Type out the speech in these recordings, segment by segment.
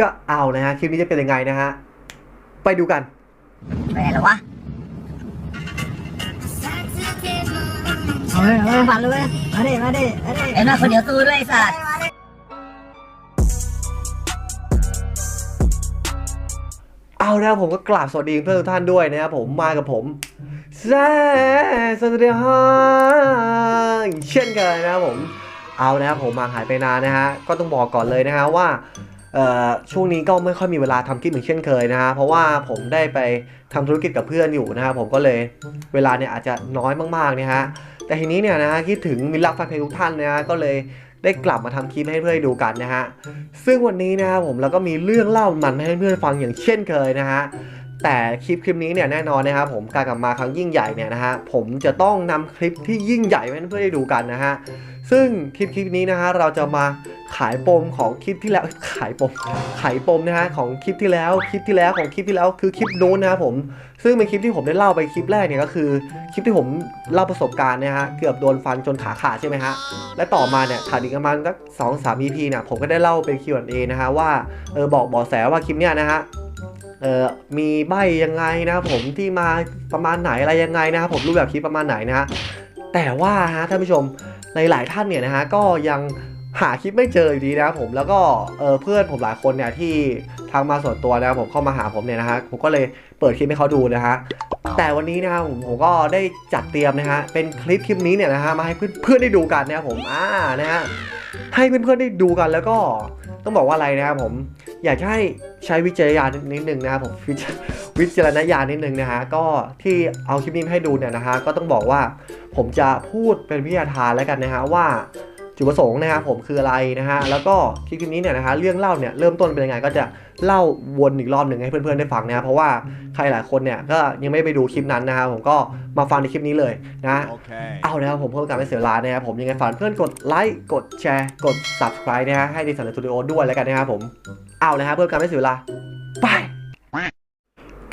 ก็เอานะฮะคลิปนี้จะเป็นยังไงนะฮะไปดูกันไปไหนแล้ววะเอาเลยเอาเลยฝันเลยมาดิมาดิมาดิไอ้มาคนเดียวตู้ด้วยไอ้สัตว์เอานะครับผมก็กราบสวัสดีเพื่อนทุกท่านด้วยนะครับผมมากับผมแซ่สวัสดีฮะเช่นเคยนะครับผมเอานะครับผมมาหายไปนานนะฮะก็ต้องบอกก่อนเลยนะฮะว่าเอ่อ ช่วงนี้ก็ไม่ค่อยมีเวลาทำคลิปเหมือนเช่นเคยนะฮะเพราะว่าผมได้ไปทำธุรกิจกับเพื่อนอยู่นะฮะผมก็เลยเวลาเนี่ยอาจจะน้อยมากๆเนะฮะแต่ทีนี้เนี่ยนะฮะคิดถึงมิตรรักแฟนเพลงทุกท่านนะฮะก็เลยได้กลับมาทำคลิปให้เพื่อนดูกันนะฮะซึ่งวันนี้นะครับผมเราก็มีเรื่องเล่ามันให้เพื่อนฟังอย่างเช่นเคยนะฮะแต่คลิปคลิปนี้เนี่ยแน่นอนนะครับผมการกลับมาครั้งยิ่งใหญ่เนี่ยนะฮะผมจะต้องนำคลิปที่ยิ่งใหญ่มาให้เพื่อนได้ดูกันนะฮะ ซึ่งคลิปคลิปนี้นะฮะเราจะมาขายปมของคลิปที่แล้วขายปมขายปมนะฮะของคลิปที่แล้วคลิปที่แล้วของคลิปที่แล้วคือคลิปโน้นนะครับผม ซึ่งเป็นคลิปที่ผมได้เล่าไปคลิปแรกเนี่ยก็คือคลิปที่ผมเล่าประสบการณ์นะฮะเกือบโดนฟันจนขาขาดใช่ไหมฮะและต่อมาเนี่ยถัดอีกประมาณสักสองสาม EP เนี่ยผมก็ได้เล่าเป็น Q&A นะฮะว่าเออบอกเบอกแสว่าคลิปเนี้ยนะฮะเออมีใบยังไงนะครับผมที่มาประมาณไหนอะไรยังไงนะครับผมรูปแบบคลิปประมาณไหนนะฮะแต่ว่าฮะท่านผู้ชม ในหลายท่านเนี่ยนะฮะก็ยังหาคลิปไม่เจออยู่ดีนะครับผมแล้วก็เเพื่อนผมหลายคนเนี่ยที่ทางมาส่วนตัวนะครับผมเข้ามาหาผมเนี่ยนะฮะผมก็เลยเปิดคลิปให้เขาดูนะฮะแต่วันนี้นะครับผมผมก็ได้จัดเตรียมนะฮะเป็นคลิปคลิปนี้เนี่ยนะฮะมาให้เพื่อนเพื่อนได้ดูกันนะครับผมอ่านะฮะให้เพื่อนเพื่อนๆได้ดูกันแล้วก็ ต้องบอกว่าอะไรนะครับผมอยากให้ใช้วิจารณญาณนิดนึงนะครับผมวิจารณญาณนิดนึงนะฮะก็ที่เอาคลิปนี้ให้ดูเนี่ยนะฮะก็ต้องบอกว่าผมจะพูดเป็นวิทยาทานแล้วกันนะฮะว่า จุดประสงค์นะครับผมคืออะไรนะฮะแล้วก็คลิปนี้เนี่ยนะฮะเรื่องเล่าเนี่ยเริ่มต้นเป็นยังไงก็จะเล่าวนอีกรอบหนึ่งให้เพื่อนๆได้ฟังนะครับเพราะว่าใครหลายคนเนี่ยก็ยังไม่ได้ไปดูคลิปนั้นนะครับผมก็มาฟังในคลิปนี้เลยนะ Okay. เอานะครับผมเพื่อการไม่เสียเวลานะครับผมยังไงฝากเพื่อนกดไลค์กดแชร์กด subscribe นะฮะให้ดิสันสตูดิโอด้วยแล้วกันนะครับผมเอาเลยครับเพื่อการไม่เสียเวลาไป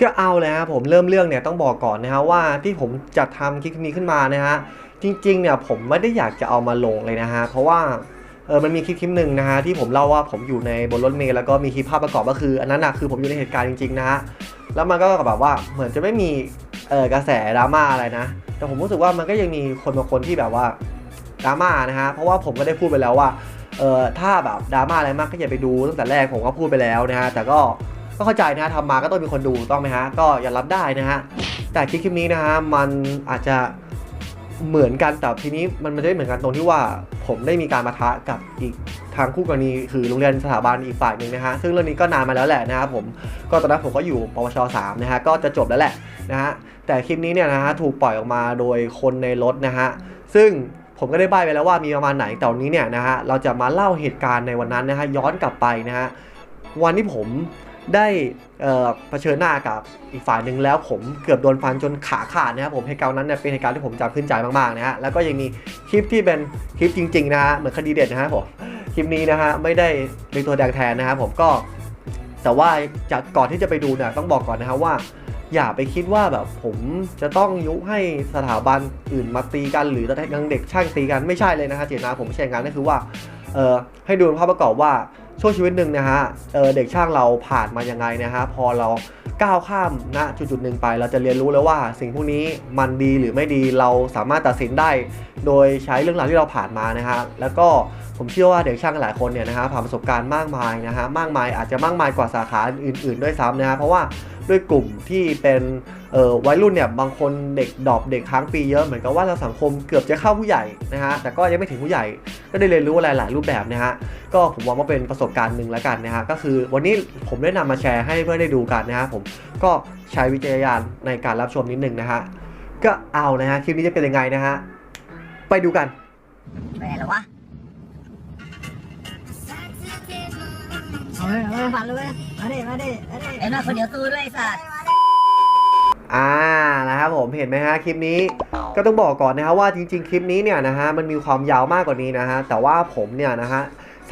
ก็เอาเลยครับผมเริ่มเรื่องเนี่ยต้องบอกก่อนนะฮะว่าที่ผมจะทำคลิปนี้ขึ้นมานะฮะ จริงๆเนี่ยผมไม่ได้อยากจะเอามาลงเลยนะฮะ เพราะว่าเออมันมีคลิปคลิปหนึ่งนะฮะที่ผมเล่าว่าผมอยู่ในบนรถเมล์แล้วก็มีคลิปภาพประกอบก็คืออันนั้นนะคือผมอยู่ในเหตุการณ์จริงๆนะฮะแล้วมันก็แบบว่าเหมือนจะไม่มีเออกระแสดราม่าอะไรนะ แต่ผมรู้สึกว่ามันก็ยังมีคนบางคนที่แบบว่าดราม่านะฮะเพราะว่าผมก็ได้พูดไปแล้วว่าเออถ้าแบบดราม่าอะไรมากก็อย่าไปดูตั้งแต่แรกผมก็พูดไปแล้วนะฮะแต่ก็ก็เข้าใจนะทำมาก็ต้องมีคนดูต้องไหมฮะก็อย่ารับได้นะฮะแต่คลิปคลิปนี้นะฮะมันอาจจะ เหมือนกันแต่ทีนี้มันไม่ได้เหมือนกันตรงที่ว่าผมได้มีการมาทะกับอีกทางคู่กรณีคือโรงเรียนสถาบันอีกฝ่ายหนึ่งนะฮะซึ่งเรื่องนี้ก็นานมาแล้วแหละนะครับผมก็ตอนนั้นผมก็อยู่ปวช3นะฮะก็จะจบแล้วแหละนะฮะแต่คลิปนี้เนี่ยนะฮะถูกปล่อยออกมาโดยคนในรถนะฮะซึ่งผมก็ได้ใบ้ไปแล้วว่ามีประมาณไหนแต่วันนี้เนี่ยนะฮะเราจะมาเล่าเหตุการณ์ในวันนั้นนะฮะย้อนกลับไปนะฮะวันที่ผม ได้เผชิญหน้ากับอีกฝ่ายหนึ่งแล้วผมเกือบโดนฟันจนขาขาดนะครับผมเหตุการณ์นั้นเนี่ยเป็นเหตุการณ์ที่ผมจำขึ้นใจมากๆนะฮะแล้วก็ยังมีคลิปที่เป็นคลิปจริงๆนะฮะเหมือนคดีเด็ดนะฮะผมคลิปนี้นะฮะไม่ได้เป็นตัวแดงแทนนะครับผมก็แต่ว่าจากก่อนที่จะไปดูเนี่ยต้องบอกก่อนนะครับว่า อย่าไปคิดว่าแบบผมจะต้องยุให้สถาบันอื่นมาตีกันหรือจะให้ยังเด็กช่างตีกันไม่ใช่เลยนะฮะเจตนาผมไม่ใช่อย่างนั้นคือว่าให้ดูภาพประกอบว่า ช่วงชีวิตหนึ่งนะฮะเเด็กช่างเราผ่านมายังไงนะฮะพอเราก้าวข้ามณจุดจุดหนึ่งไป เราจะเรียนรู้แล้วว่าสิ่งพวกนี้มันดีหรือไม่ดีเราสามารถตัดสินได้ โดยใช้เรื่องราวที่เราผ่านมานะฮะแล้วก็ผมเชื่อว่าเด็กช่างหลายคนเนี่ยนะฮะผ่านประสบการณ์มากมายนะฮะมากมายอาจจะมากมายกว่าสาขาอื่น ๆ ด้วยซ้ำนะฮะเพราะว่า ด้วยกลุ่มที่เป็นวัยรุ่นเนี่ยบางคนเด็กดอปเด็กค้างปีเยอะเหมือนกับว่าเราสังคมเกือบจะเข้าผู้ใหญ่นะฮะแต่ก็ยังไม่ถึงผู้ใหญ่ก็ได้เรียนรู้อะไรหลายรูปแบบนะฮะก็ผมมองว่าเป็นประสบการณ์หนึ่งแล้วกันนะฮะก็คือวันนี้ผมได้นำมาแชร์ให้เพื่อนได้ดูกันนะฮะผมก็ใช้วิจารณญาณในการรับชมนิดนึงนะฮะก็เอานะฮะคลิปนี้จะเป็นยังไงนะฮะไปดูกันไปไหนแล้ววะ เอาเลยเอาเลยฝันเลยมาดิมาดิมาดิไอ้มาคนเดียวตู้ด้วยไอ้สัตว์อ่านะครับผมเห็นไหมฮะคลิปนี้ก็ต้องบอกก่อนนะครับว่าจริง ๆ คลิปนี้เนี่ยนะฮะมันมีความยาวมากกว่านี้นะฮะแต่ว่าผมเนี่ยนะฮะ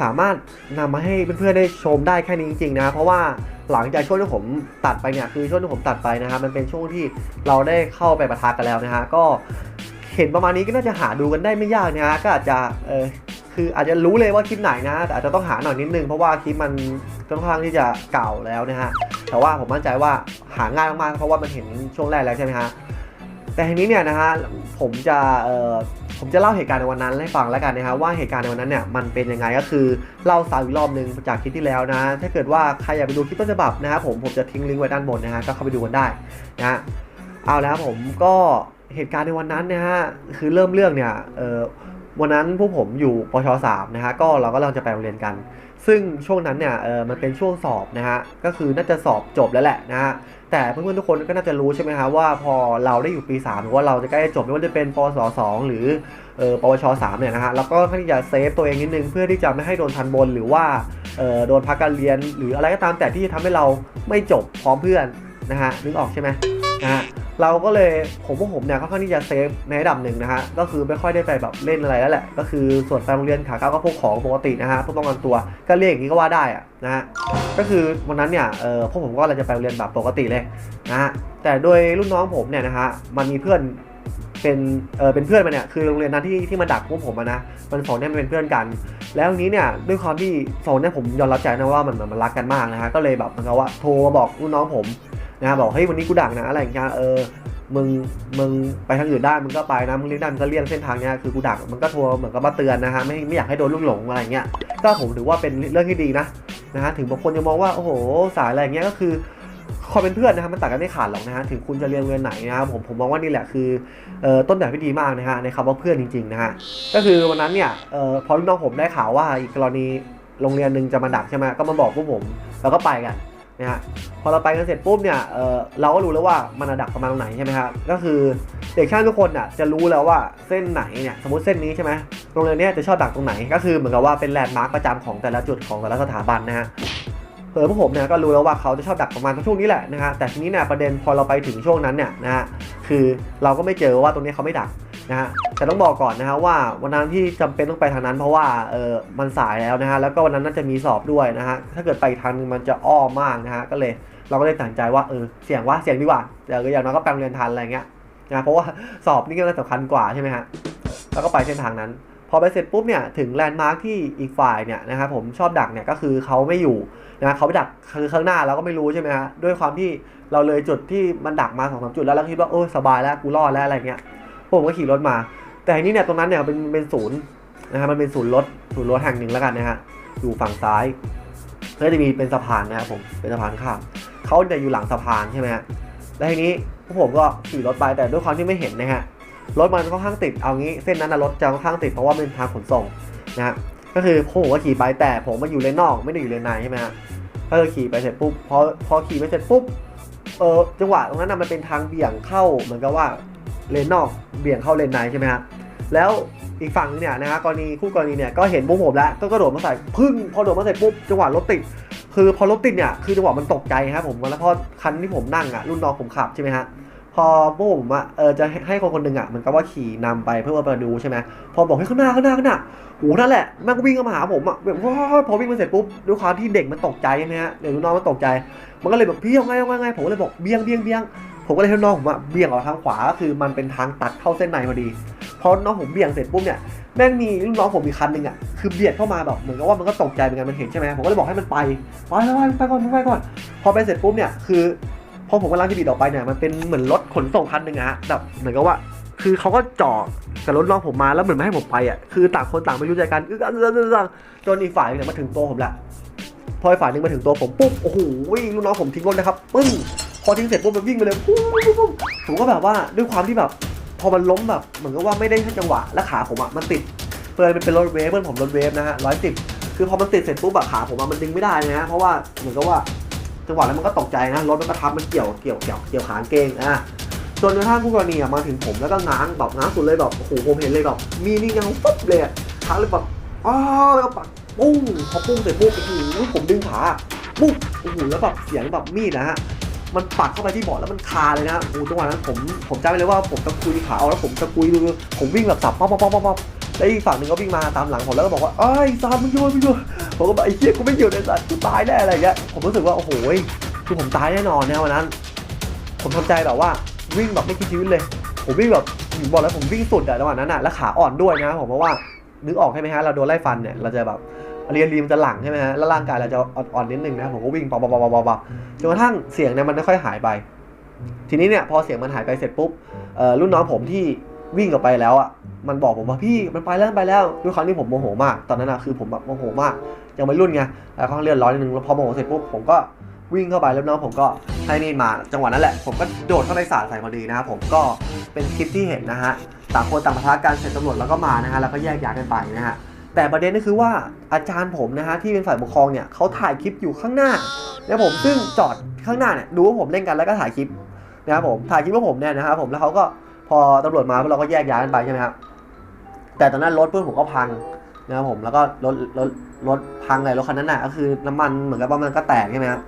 สามารถนำมาให้เพื่อนๆได้ชมได้แค่นี้จริงๆนะเพราะว่าหลังจากช่วงที่ผมตัดไปเนี่ยคือช่วงที่ผมตัดไปนะฮะมันเป็นช่วงที่เราได้เข้าไปประทะกันแล้วนะฮะก็เห็นประมาณนี้ก็น่าจะหาดูกันได้ไม่ยากนะฮะก็อาจจะเออ คืออาจจะรู้เลยว่าคลิปไหนนะแต่อาจจะต้องหาหน่อยนิดนึงเพราะว่าคลิปมันค่อนข้างที่จะเก่าแล้วนะฮะแต่ว่าผมมั่นใจว่าหาง่ายมากๆเพราะว่ามันเห็นช่วงแรกแล้วใช่ไหมฮะแต่ทีนี้เนี่ยนะฮะผมจะเอ่อผมจะเล่าเหตุการณ์ในวันนั้นให้ฟังแล้วกันนะฮะว่าเหตุการณ์ในวันนั้นเนี่ยมันเป็นยังไงก็คือเล่าซ้ำอีกรอบหนึ่งจากคลิปที่แล้วนะ ถ้าเกิดว่าใครอยากไปดูคลิปต้นฉบับนะฮะผมผมจะทิ้งลิงก์ไว้ด้านบนนะฮะก็เข้าไปดูกันได้นะฮะเอาแล้วผมก็เหตุการณ์ในวันนั้นนะฮะคือเริ่มเรื่องเนี่ยเอ่อ วันนั้นพวกผมอยู่ปชสามนะฮะก็เราก็กำลังจะไปโรงเรียนกัน ซึ่งช่วงนั้นเนี่ยเออมันเป็นช่วงสอบนะฮะก็คือน่าจะสอบจบแล้วแหละนะฮะแต่เพื่อนๆทุกคนก็น่าจะรู้ใช่ไหมฮะว่าพอเราได้อยู่ปี3หรือว่าเราจะใกล้จบไม่ว่าจะเป็นปวส2หรือเออปวช3เนี่ยนะฮะแล้วก็ค่อนข้างจะเซฟตัวเองนิดนึงเพื่อที่จะไม่ให้โดนทันบนหรือว่าเออโดนพักการเรียน หรืออะไรก็ตามแต่ที่จะทำให้เราไม่จบพร้อมเพื่อนนะฮะนึกออกใช่ไหมนะฮะ เราก็เลยผมพวกผมเนี่ยค่อนข้างที่จะเซฟในระดับหนึ่งนะฮะก็คือไม่ค่อยได้ไปแบบเล่นอะไรแล้วแหละก็คือส่วนไปโรงเรียนขาก้าวก็พกของปกตินะฮะเพื่อป้องกันตัวก็เรียกอย่างนี้ก็ว่าได้อะนะฮะก็คือวันนั้นเนี่ยเออพวกผมก็เราจะไปโรงเรียนแบบปกติเลยนะฮะแต่โดยรุ่นน้องผมเนี่ยนะฮะมันมีเพื่อนเป็นเออเป็นเพื่อนมันเนี่ยคือโรงเรียนนั้นที่ที่มาดักพวกผมนะมันสองเนี่ยมันเป็นเพื่อนกัน แล้วทีนี้เนี่ยด้วยความที่สองเนี่ยผมยอมรับใจนะว่ามันมันรักกันมากนะฮะก็เลยแบบเหมันก็ว่าโทรมาบอกรุ่นน้องผม นะบอกเฮ้ยวันนี้กูดักนะอะไรอย่างเงี้ยเออมึงมึงไปทางอื่นได้มึงก็ไปนะมึงเลี่ยงได้มึงก็เลี่ยงเส้นทางเนี้ยคือกูดักมันก็โทรเหมือนกับมาเตือนนะฮะไม่ไม่อยากให้โดนลูกหลงอะไรเงี้ยก็ผมถือว่าเป็นเรื่องที่ดีนะนะฮะถึงบางคนจะมองว่าโอ้โหสายอะไรเงี้ยก็คือความเป็นเพื่อนนะครับมันตัดกันไม่ขาดหรอกนะฮะถึงคุณจะเรียนเรียนไหนนะครับผมผมมองว่านี่แหละคืออต้นแบบที่ดีมากนะฮะในคำว่าเพื่อนจริงๆนะฮะก็คือวันนั้นเนี่ยออพอรุ่นน้องผมได้ข่าวว่าอีกกรณีโรงเรียนหนึ่งจะมาดักใช่ไหมก็มาบอกพวกผมเราก็ไปกัน นะฮะพอเราไปกันเสร็จปุ๊บเนี่ยเออเราก็รู้แล้วว่ามันจะดักประมาณตรงไหนใช่ไหมครับก็คือเด็กช่างทุกคนอะจะรู้แล้วว่าเส้นไหนเนี่ยสมมติเส้นนี้ใช่ไหมโรงเรียนเนี้ยจะชอบดักตรงไหนก็คือเหมือนกับว่าเป็นแลนด์มาร์กประจำของแต่ละจุดของแต่ละสถาบันนะฮะเออพวกผมเนี่ยก็รู้แล้วว่าเขาจะชอบดักประมาณช่วงนี้แหละนะฮะแต่ทีนี้เนี่ยประเด็นพอเราไปถึงช่วงนั้นเนี่ยนะฮะคือเราก็ไม่เจอว่าตรงนี้เขาไม่ดัก นะฮะแต่ต้องบอกก่อนนะฮะว่าวันนั้นที่จำเป็นต้องไปทางนั้น เพราะว่าเออมันสายแล้วนะฮะแล้วก็วันนั้นน่าจะมีสอบด้วยนะฮะถ้าเกิดไปอีกทางนึงมันจะอ้อมมากนะฮะก็เลยเราก็เลยตัดใจว่าเออเสี่ยงว่าเสี่ยงดีกว่าเดี๋ยวอย่างน้อยก็ไปโรงเรียนทันอะไรเงี้ยนะเพราะว่าสอบนี่ก็สำคัญกว่าใช่ไหมฮะแล้วก็ไปเส้นทางนั้น พอไปเสร็จปุ๊บเนี่ยถึงแลนด์มาร์คที่อีกฝ่ายเนี่ยนะครับผมชอบดักเนี่ยก็คือเขาไม่อยู่นะเขาไปดักคือข้างหน้าเราก็ไม่รู้ใช่ไหมฮะด้วยความที่เราเลยจุดที่มันดักมาสองสามจุดแล้วเราคิดว่าเออสบายแล้วกูรอดแล้วอะไรเงี้ย ผมก็ขี่รถมา แต่ทีนี้เนี่ยตรงนั้นเนี่ยเป็นเป็นศูนย์นะฮะมันเป็นศูนย์รถศูนย์รถแห่งหนึ่งแล้วกันนะฮะอยู่ฝั่งซ้ายก็จะมีเป็นสะพานนะครับผมเป็นสะพานข้ามเขาจะอยู่หลังสะพานใช่ไหมฮะแล้วทีนี้พวกผมก็ขี่รถไปแต่ด้วยความที่ไม่เห็นนะฮะรถมันค่อนข้างติดเอางี้เส้นนั้นนะรถจะค่อนข้างติดเพราะว่าเป็นทางขนส่งนะฮะก็คือผมก็ขี่ไปแต่ผมมาอยู่เลนนอกไม่ได้อยู่เลนในใช่ไหมฮะก็คือขี่ไปเสร็จปุ๊บพอพอขี่ไปเสร็จปุ๊บเออจังหวะตรงนั้นนะมันเป็นทางเบี่ยงเข้าเหมือนกับว่า เลนนอกเบี่ยงเข้าเลนในใช่ไหมฮะแล้วอีกฝั่งเนี่ยนะฮะกรณีคู่กรณีเนี่ยก็เห็นพวกผมแล้วก็กระโดดมาใส่พึ่งพอโดดมาใส่ปุ๊บจังหวะรถติดคือพอรถติดเนี่ยคือจังหวะมันตกใจครับผมแล้วพอคันที่ผมนั่งอะรุ่นน้องผมขับใช่ไหมฮะพอพวกผมอะเออจะให้คนคนหนึ่งอะเหมือนกับว่าขี่นำไปเพื่อมาดูใช่ไหมพอบอกให้ข้างหน้าข้างหน้าข้างหน้าโหนั่นแหละแม่งก็วิ่งเข้ามาหาผมอะแบบว้าพอวิ่งมาเสร็จปุ๊บด้วยความที่เด็กมันตกใจใช่ไหมฮะเด็กรุ่นน้องมันตกใจ มันก็เลยแบบเบี้ยงไงเอาไงไงผมก็เลยบอกเบี้ยงเบี้ยงเบี้ยง ผมก็เลยให้น้องผมอะเบี้ยงออกทางขวาก็คือมันเป็นทางตัดเข้าเส้นในพอดีพอน้องผมเบี้ยงเสร็จปุ๊บเนี่ยแม่งมีรุ่นน้องผมอีกคันหนึ่งอะคือเบียดเข้ามาแบบเหมือนกับว่ามันก็ตกใจเหมือนกันมันเห็นใช่ไหมผมก็เลยบอกให้มันไปไปไปไปก่อนไปก่อน พอไปเสร็จปุ๊บเนี่ยคือพอผมกำลังจะบิดออกไปเนี่ยมันเป็นเหมือนรถขนส่งคันหนึ่งอะแบบเหมือนกับว่าคือเขาก็จ่อกับรถน้องผมมาแล้วเหมือนไม่ให้ผมไปอะคือต่างคนต่างไม่รู้ใจกันอึ๊กอักอึ๊กอักจนอีกฝ่ายเนี่ยมาถึงตัวผมละพออีกฝ่ายหนึงมาถึงตัวผมปุ๊บโอ้โหลูกน้องผมทิ้งรถนะครับปึ้ง พอทิ้งเสร็จปุ๊บมันวิ่งไปเลยปุ๊บปุ๊บปุ๊บผมก็แบบว่าด้วยความที่แบบ พอมันล้มแบบเหมือนกับว่าไม่ได้ให้จังหวะและขาผมอะมันติดเพื่อนเป็นรถเวฟเพื่อนผมรถเวฟนะฮะร้อยสิบคือพอมันติดเสร็จปุ๊บอะขาผมอะมันดึงไม่ได้นะฮะเพราะว่าเหมือนกับว่าจังหวะนั้นมันก็ตกใจนะรถมันก็ทับมันเกี่ยวเกี่ยวเกี่ยวเกี่ยวขางเกงอะจนกระทั่งคู่กรณีอะมาถึงผมแล้วก็ง้างแบบง้างสุดเลยแบบโอ้โหผมเห็นเลยแบบมีนี่เงาปุ๊บเลยขาเลยแบบอ้าวแล้วก็ปักปุ้งพอปุ้งเสร็จปุ๊บโอ้โหผมดึงขาปุ๊บโอ้โหแล้วแบบเสียงแบบมีดนะฮะ มันปักเข้าไปที่เบาะแล้วมันคาเลยนะโอ้โหจังหวะนั้นผมผมจำไว้เลยว่าผมตะกุยขาเอาแล้วผมตะกุยมือผมวิ่งแบบสับป๊อปป๊อปป๊อปป๊อปแล้วอีกฝั่งหนึ่งก็วิ่งมาตามหลังผมแล้วก็บอกว่าไอ้ยซานมึงโยนมึงโยนผมก็บอกไอ้เหี้ยกูไม่หยุดไอ้สัตว์กูตายแน่อะไรเงี้ยผมรู้สึกว่าโอ้โหคือผมตายแน่นอนนะวันนั้น ผมทำใจแบบว่าวิ่งแบบไม่คิดชีวิตเลย ผมวิ่งแบบบอกแล้วผมวิ่งสุดอะจังหวะนั้นอะแล้วขาอ่อนด้วยนะผมเพราะว่านึกออกใช่ไหมฮะเราโดนไล่ฟันเนี่ยเราจะแบบ อะดรีนาลีนมันจะหลั่งใช่ไหมฮะแล้วร่างกายเราจะอ่อนๆนิดนึงนะผมก็วิ่งปอบๆๆๆๆจนกระทั่งเสียงเนี่ยมันค่อยๆหายไป ทีนี้เนี่ยพอเสียงมันหายไปเสร็จปุ๊บเอ่อรุ่นน้องผมที่วิ่งออกไปแล้วอะมันบอกผมว่าพี่มันไปแล้วมันไปแล้วด้วยความที่ผมโมโหมาก ตอนนั้นอะคือผมแบบโมโหมาก ยังไม่รุ่นไงแล้วก็เลือดร้อนนิดนึงแล้วพอโมโหเสร็จปุ๊บผมก็วิ่งเข้าไปแล้วน้องผมก็ให้นี่มาจังหวะนั้นแหละ ผมก็โดดเข้าไปสาดใส่พอดีนะครับผมก็เป็นคลิปที่เห็นนะฮะต่างคนต่างปะทะกันเสร็จตำรวจแล้วก็มานะฮะแล้วก็แยกย้ายกันไปนะฮะ แต่ประเด็นก็คือว่าอาจารย์ผมนะฮะที่เป็นฝ่ายปกครองเนี่ยเขาถ่ายคลิปอยู่ข้างหน้า แล้วผมซึ่งจอดข้างหน้าเนี่ยดูว่าผมเล่นกันแล้วก็ถ่ายคลิปนะครับผมถ่ายคลิปว่าผมเนี่ยนะครับผมแล้วเขาก็พอตำรวจมาเราก็แยกย้ายกันไปใช่ไหมครับแต่ตอนนั้นรถเพื่อนผมก็พังนะครับผมแล้วก็รถรถรถพังเลยรถคันนั้นน่ะก็คือน้ำมันเหมือนกับว่ามันก็แตกใช่ไหมครับ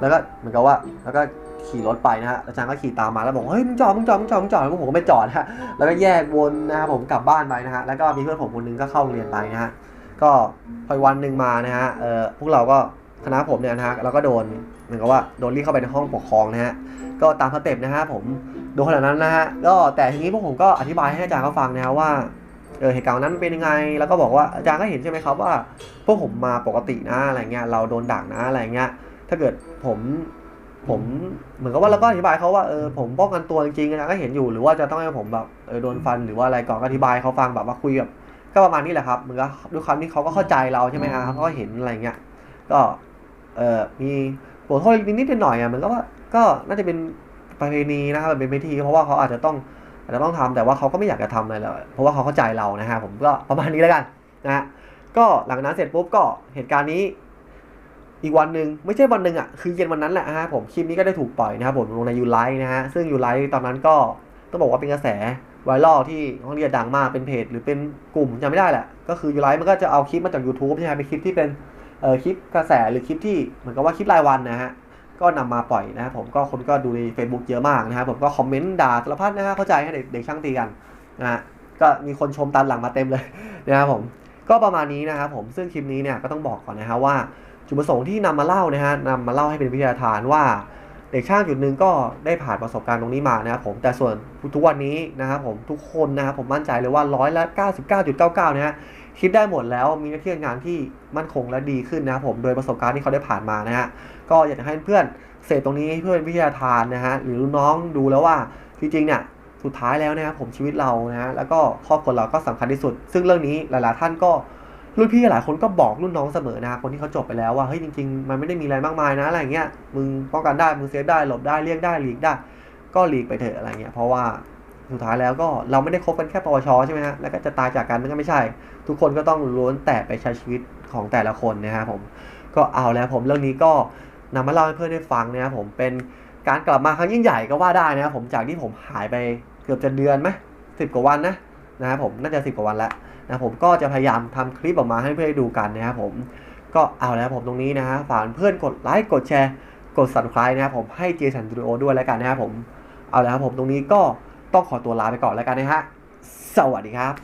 แล้วก็เหมือนกับว่าแล้วก็ ขี่รถไปนะฮะอาจารย์ก็ขี่ตามมาแล้วบอกเฮ้ยมึงจอดมึงจอดมึงจอดมึงจอดแล้วผมก็ไม่จอดฮะแล้วก็แยกวนนะครับผมกลับบ้านไปนะฮะแล้วก็มีเพื่อนผมคนหนึงก็เข้าโรงเรียนไปนะฮะก็พอวันหนึ่งมานะฮะเออพวกเราก็คณะผมเนี่ยนะฮะเราก็โดนเหมือนกับว่าโดนเรียกเข้าไปในห้องปกครองนะฮะก็ตามสเต็ปนะฮะผมโดนขนาดนั้นนะฮะก็แต่ทีนี้พวกผมก็อธิบายให้อาจารย์เขาฟังนะฮะว่าเออเหตุการณ์วันนั้นเป็นยังไง แล้วก็บอกว่าอาจารย์ก็เห็นใช่ไหมครับว่าพวกผมมาปกตินะอะไรเงี้ยเราโดนดักนะอะไรเงี้ยถ้าเกิดผม ผมเหมือนกับว่าเราก็อธิบายเขาว่าเออผมป้องกันตัวจริงๆอาจารย์ก็เห็นอยู่หรือว่าจะต้องให้ผมแบบเออโดนฟันหรือว่าอะไรก่อนอธิบายเขาฟังแบบว่าคุยแบบก็ประมาณนี้แหละครับเหมือนกับด้วยความที่เขาก็เข้าใจเราใช่ไหมฮะเขาก็เห็นอะไรเงี้ยก็เออมีบทโทษนิดๆหน่อยๆอะเหมือนกับว่าก็น่าจะเป็นประเพณีนะครับเป็นพิธีเพราะว่าเขาอาจจะต้องอาจจะต้องทำแต่ว่าเขาก็ไม่อยากจะทำอะไรเลยเพราะว่าเขาเข้าใจเรานะฮะผมก็ประมาณนี้แล้วกันนะฮะก็หลังนั้นเสร็จปุ๊บก็เหตุการณ์นี้ อีกวันหนึ่งไม่ใช่วันหนึ่งอะคือเย็นวันนั้นแหละฮะผมคลิปนี้ก็ได้ถูกปล่อยนะครับผมลงในยูไลท์นะฮะซึ่งยูไลท์ตอนนั้นก็ต้องบอกว่าเป็นกระแสไวรัลที่ห้องเรียนดังมากเป็นเพจหรือเป็นกลุ่มจำไม่ได้แหละก็คือยูไลท์มันก็จะเอาคลิปมาจาก YouTube ใช่ไหมเป็นคลิปที่เป็นเอ่อคลิปกระแสหรือคลิปที่เหมือนกับว่าคลิปรายวันนะฮะก็นำมาปล่อยนะครับผมก็คนก็ดูใน Facebook เยอะมากนะครับผมก็คอมเมนต์ด่าสารพัดนะฮะเข้าใจให้เด็กเด็กช่างตีกันนะฮะก็มีคนชมตามหลังมาเต็มเลยนะครับผมก็ประมาณนี้นะครับผมซึ่งคลิปนี้เนี่ยก็ต้องบอกก่อนนะฮะว่า จุดประสงค์ที่นำมาเล่านะฮะนำมาเล่าให้เป็นวิทยาทานว่าเด็กช่างจุดหนึ่งก็ได้ผ่านประสบการณ์ตรงนี้มานะครับผมแต่ส่วนทุกวันนี้นะครับผมทุกคนนะครับผมมั่นใจเลยว่าร้อยละ99.99นะฮะคิดได้หมดแล้วมีหน้าที่งานที่มั่นคงและดีขึ้นนะครับผมโดยประสบการณ์ที่เขาได้ผ่านมานะฮะก็อยากจะให้เพื่อนเสพตรงนี้ให้เพื่อนวิทยาทานนะฮะหรือนน้องดูแล้วว่าจริงๆเนี่ยสุดท้ายแล้วนะครับผมชีวิตเรานะฮะแล้วก็ครอบครัวเราก็สำคัญที่สุด ซึ่งเรื่องนี้หลายๆท่านก็ รุ่นพี่หลายคนก็บอกรุ่นน้องเสมอนะคนที่เขาจบไปแล้วว่าเฮ้ยจริงๆ มันไม่ได้มีอะไรมากมายนะอะไรเงี้ยมึงป้องกันได้มึงเซฟได้หลบได้เลี่ยงได้หลีกได้ ก็หลีกไปเถอะอะไรเงี้ยเพราะว่าสุดท้ายแล้วก็เราไม่ได้คบกันแค่ปวชใช่ไหมฮะแล้วก็จะตายจากกันนั่นก็ไม่ใช่ ทุกคนก็ต้องล้วนแต่ไปใช้ชีวิตของแต่ละคนนะฮะผมก็เอาแล้วผมเรื่องนี้ก็นำมาเล่าให้เพื่อนได้ฟังนะครับผมเป็นการกลับมาครั้งยิ่งใหญ่ก็ว่าได้นะครับผมจากที่ผมหายไปเกือบจะเดือนไหมสิบกว่าวันนะนะครับผมน่าจะสิบกว่าวันแล้ว นะผมก็จะพยายามทำคลิปออกมาให้เพื่อนได้ดูกันนะครับผมก็เอาแล้วผมตรงนี้นะฮะฝากเพื่อนกดไลค์กดแชร์ กด subscribe นะครับผมให้เจสันสตูดิโอด้วยแล้วกันนะครับผมเอาแล้วครับผมตรงนี้ก็ต้องขอตัวลาไปก่อนแล้วกันนะฮะสวัสดีครับ